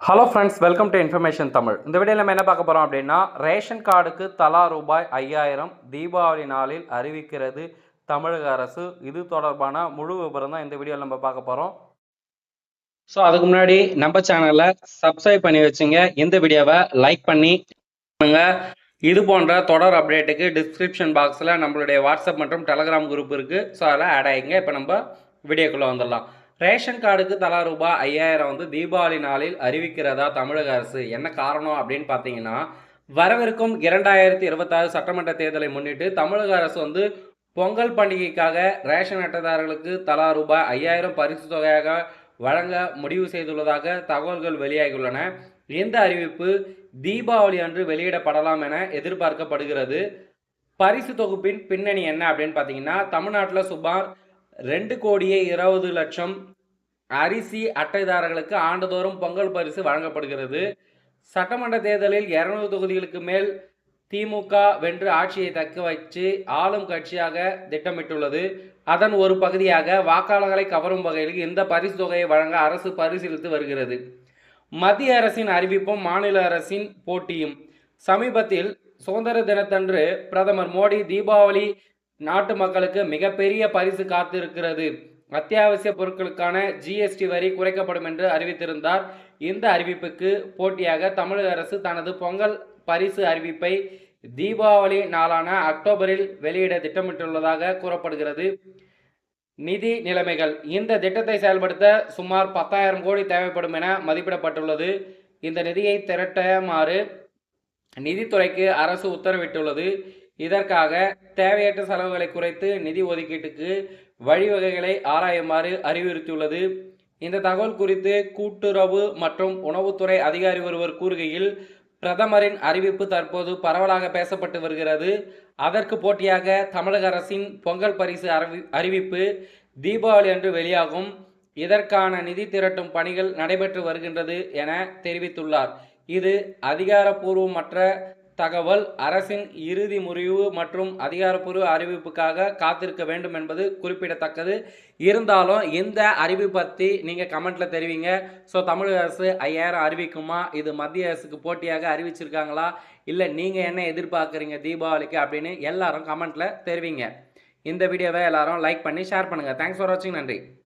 Hello friends welcome to information Tamil இந்த வீடியோவில் நம்ம என்ன பார்க்க போகிறோம் அப்படின்னா ரேஷன் கார்டுக்கு தலா ரூபாய் ஐயாயிரம் தீபாவளி நாளில் அறிவிக்கிறது தமிழக அரசு. இது தொடர்பான முழு விவரம் தான் இந்த வீடியோவில் நம்ம பார்க்க போகிறோம் ஸோ அதுக்கு முன்னாடி நம்ம சேனலை சப்ஸ்கிரைப் பண்ணி வச்சுங்க. இந்த வீடியோவை லைக் பண்ணி பண்ணுங்க. இது போன்ற தொடர் அப்டேட்டுக்கு டிஸ்கிரிப்ஷன் பாக்ஸில் நம்மளுடைய வாட்ஸ்அப் மற்றும் டெலகிராம் குரூப் இருக்குது ஸோ அதில் ஆட் ஆகிங்க இப்போ நம்ம வீடியோக்குள்ளே வந்துடலாம். ரேஷன் கார்டுக்கு தலா ரூபாய் ஐயாயிரம் வந்து தீபாவளி நாளில் அறிவிக்கிறதா தமிழக அரசு? என்ன காரணம் அப்படின்னு பார்த்தீங்கன்னா வரவிருக்கும் இரண்டாயிரத்தி இருபத்தாறு சட்டமன்ற தேர்தலை முன்னிட்டு தமிழக அரசு வந்து பொங்கல் பண்டிகைக்காக ரேஷன் அட்டைதாரர்களுக்கு தலா ரூபாய் ஐயாயிரம் பரிசு தொகையாக வழங்க முடிவு செய்துள்ளதாக தகவல்கள் வெளியாகியுள்ளன. இந்த அறிவிப்பு தீபாவளி அன்று வெளியிடப்படலாம் என எதிர்பார்க்கப்படுகிறது. பரிசு தொகுப்பின் பின்னணி என்ன அப்படின்னு பார்த்தீங்கன்னா தமிழ்நாட்டில் சுமார் ரெண்டு கோடியே இருபது லட்சம் அரிசி அட்டைதாரர்களுக்கு ஆண்டுதோறும் பொங்கல் பரிசு வழங்கப்படுகிறது. சட்டமன்ற தேர்தலில் இருநூறு தொகுதிகளுக்கு மேல் திமுக வென்று ஆட்சியை தக்க வச்சு ஆளும் கட்சியாக திட்டமிட்டுள்ளது. அதன் ஒரு பகுதியாக வாக்காளர்களை கவரும் வகையில் இந்த பரிசு தொகையை வழங்க அரசு பரிசீலித்து வருகிறது. மத்திய அரசின் அறிவிப்பும் மாநில அரசின் போட்டியும். சமீபத்தில் சுதந்திர தினத்தன்று பிரதமர் மோடி தீபாவளி நாட்டு மக்களுக்கு மிகப்பெரிய பரிசு காத்திருக்கிறது. அத்தியாவசிய பொருட்களுக்கான ஜிஎஸ்டி வரி குறைக்கப்படும் என்று அறிவித்திருந்தார். இந்த அறிவிப்புக்கு போட்டியாக தமிழக அரசு தனது பொங்கல் பரிசு அறிவிப்பை தீபாவளி நாளான அக்டோபரில் வெளியிட திட்டமிட்டுள்ளதாக கூறப்படுகிறது. நிதி நிலைமைகள். இந்த திட்டத்தை செயல்படுத்த சுமார் பத்தாயிரம் கோடி தேவைப்படும் என மதிப்பிடப்பட்டுள்ளது. இந்த நிதியை திரட்டுமாறு நிதித்துறைக்கு அரசு உத்தரவிட்டுள்ளது. இதற்காக தேவையற்ற செலவுகளை குறைத்து நிதி ஒதுக்கீட்டுக்கு வழிவகைகளை ஆராயுமாறு அறிவுறுத்தியுள்ளது. இந்த தகவல் குறித்து கூட்டுறவு மற்றும் உணவுத்துறை அதிகாரி ஒருவர் கூறுகையில் பிரதமரின் அறிவிப்பு தற்போது பரவலாக பேசப்பட்டு வருகிறது. அதற்கு போட்டியாக தமிழக அரசின் பொங்கல் பரிசு அறிவி அறிவிப்பு தீபாவளி அன்று வெளியாகும். இதற்கான நிதி திரட்டும் பணிகள் நடைபெற்று வருகின்றது என தெரிவித்துள்ளார். இது அதிகாரப்பூர்வமற்ற தகவல் அரசின் இறுதி முறிவு மற்றும் அதிகாரப்பூர்வ அறிவிப்புக்காக காத்திருக்க வேண்டும் என்பது குறிப்பிடத்தக்கது. இருந்தாலும் இந்த அறிவு பற்றி நீங்கள் கமெண்ட்டில் தெரிவிங்க. ஸோ தமிழக அரசு ஐயாயிரம் அறிவிக்குமா? இது மத்திய அரசுக்கு போட்டியாக அறிவிச்சிருக்காங்களா? இல்லை நீங்கள் என்ன எதிர்பார்க்குறீங்க தீபாவளிக்கு அப்படின்னு எல்லாரும் கமெண்ட்டில் தெரிவிங்க. இந்த வீடியோவை எல்லாரும் லைக் பண்ணி ஷேர் பண்ணுங்கள் தேங்க்ஸ் ஃபார் வாட்சிங் நன்றி.